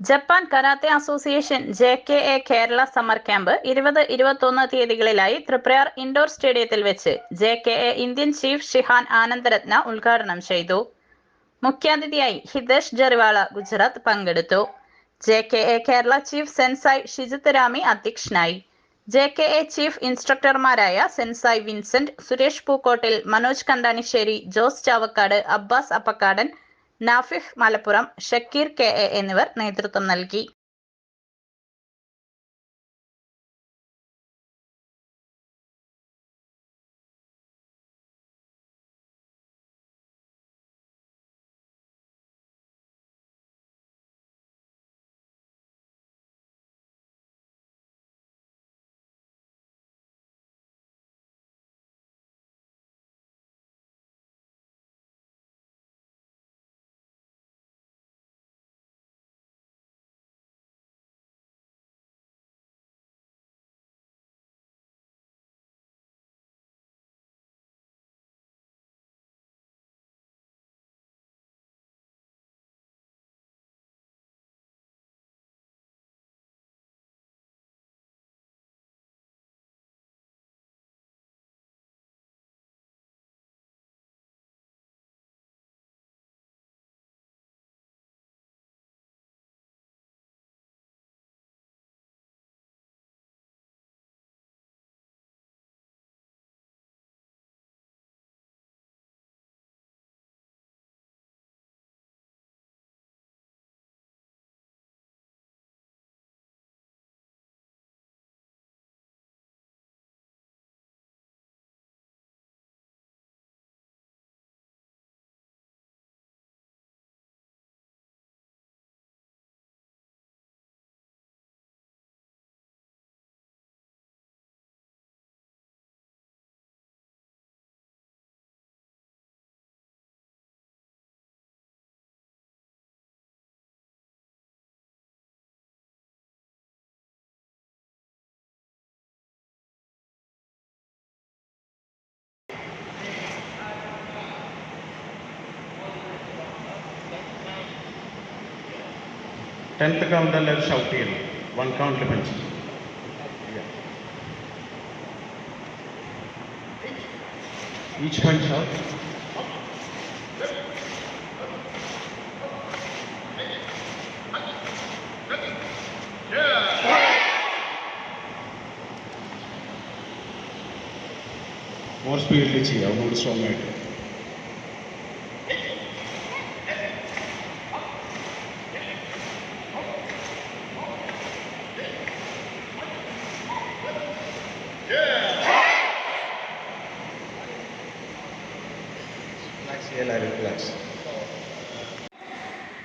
Japan karate association J K A Kerala summer camp ഇരുപത് ഇരുപത്തൊന്ന് തീയതികളിലായി തൃപ്രയാർ ഇൻഡോർ സ്റ്റേഡിയത്തിൽ വെച്ച് J K A Indian chief Shihan Anandaratna ഉദ്ഘാടനം ചെയ്തു. മുഖ്യാതിഥിയായി ഹിതേഷ് ജറിവാള ഗുജറാത്ത് പങ്കെടുത്തു. J K A Kerala chief sensei Shijith Rami അധ്യക്ഷനായി. ജെ കെ എ ചീഫ് ഇൻസ്ട്രക്ടർമാരായ sensei Vincent Suresh Pookottil Manoj Kandanissery Jose Chavakkad Abbas Appakkadan Nafih Malappuram Shakir K A എന്നിവർ നേതൃത്വം നൽകി. ಟೆಂತ್ ಕೌಂಟಲ್ಲಿ ಅದು ಶೌಟ್ ಇರಲ್ಲ one ಕೌಂಟ್ಲಿ bench each bench out more speed लीजिए और मूड स्ट्रॉन्ग आइटम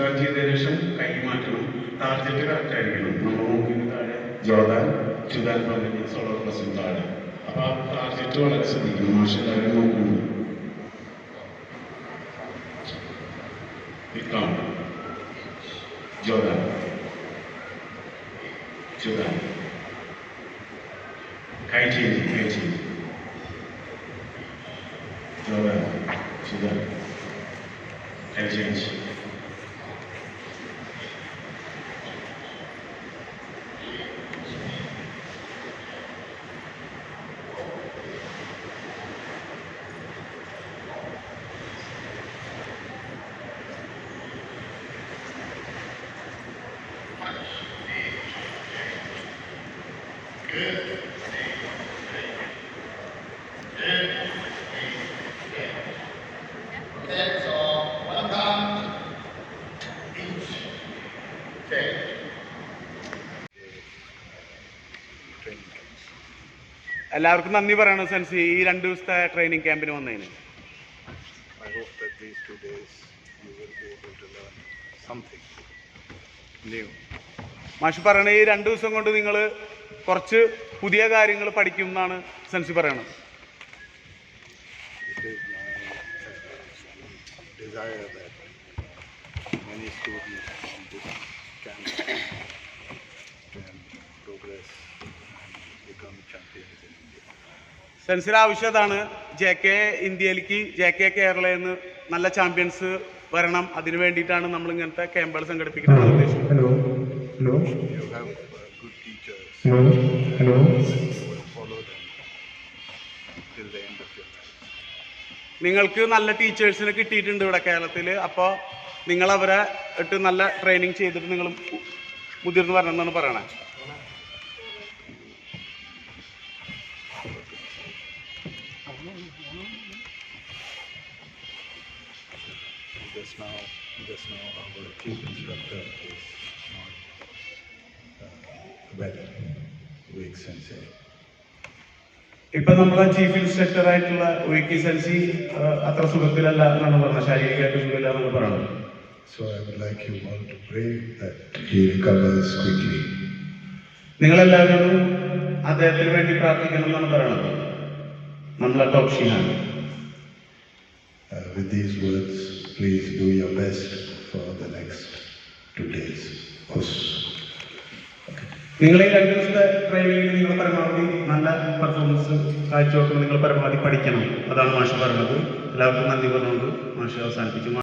ചുതാൻ ചെയ്തതിനു ശേഷം കൈ മാറ്റണം ടാർജറ്റ് കറക്റ്റ് ആയിരിക്കണം നമ്മൾ നോക്കിന് താഴെ ജോർദാൻ ചുതാൻ പദ്ധതി സോളർ പ്ലസും താഴെ അപ്പൊ ആ ടാർജറ്റ് വളരെ ശ്രദ്ധിക്കണം മാഷ് എല്ലാവരും നോക്കുന്നുണ്ട് ഇക്കാം ജോർദാൻ ചുതാൻ കൈ ചേഞ്ച് കൈ ചേഞ്ച് ജോർദാൻ ചുതാൻ കൈ ചേഞ്ച് എല്ലാവർക്കും നന്ദി പറയണം സെൻസി ഈ രണ്ട് ദിവസത്തെ ട്രെയിനിങ് ക്യാമ്പിന് വന്നതിന്. മാഷി പറയണേ ഈ രണ്ട് ദിവസം കൊണ്ട് നിങ്ങൾ കുറച്ച് പുതിയ കാര്യങ്ങൾ പഠിക്കും എന്നാണ് സെൻസി പറയണത്. Desire that from this camp സെൻസിയുടെ ആവശ്യം അതാണ് ജെ കെ ഇന്ത്യയിലേക്ക് ജെ കെ കേരളയിൽ നിന്ന് നല്ല ചാമ്പ്യൻസ് വരണം. അതിനു വേണ്ടിയിട്ടാണ് നമ്മൾ ഇങ്ങനത്തെ ക്യാമ്പുകൾ സംഘടിപ്പിക്കുന്നത്. Hello hello life. നിങ്ങൾക്ക് നല്ല ടീച്ചേഴ്സിനെ കിട്ടിയിട്ടുണ്ട് ഇവിടെ കേരളത്തിൽ. അപ്പോൾ നിങ്ങൾ അവരെ ഇട്ട് നല്ല ട്രെയിനിങ് ചെയ്തിട്ട് നിങ്ങൾ മുതിർന്ന് വരണം എന്നാണ് പറയണേ. Just now, just now, our chief instructor is not uh, well, weak sensei. ഇപ്പൊ നമ്മളെ ചീഫ് ഇൻസ്ട്രക്ടർ ആയിട്ടുള്ള ഒഴുക്കി സെൻസി അത്ര സുഖത്തിലല്ല എന്നാണ് പറഞ്ഞത് ശാരീരികമായിട്ട് സുഖമില്ല എന്നാണ് പറയുന്നത് So I would like you all to pray that he recovers quickly. നിങ്ങളെല്ലാവരും അദ്ദേഹത്തിന് വേണ്ടി പ്രാർത്ഥിക്കണം എന്നാണ് പറയണത് നമ്മളെ ടോപ്ഷീനാണ് Uh, with these words, please do your best for the next two days. നിങ്ങളെ രണ്ട് ദിവസത്തെ ട്രെയിനിങ്ങിൽ നിങ്ങൾ പരമാവധി നല്ല പെർഫോമൻസ് കാഴ്ചവെക്കുമ്പോൾ നിങ്ങൾ പരമാവധി പഠിക്കണം. അതാണ് മാഷ് പറയുന്നത്. എല്ലാവർക്കും നന്ദി പറഞ്ഞുകൊണ്ട് മാഷ് അവസാനിപ്പിച്ചു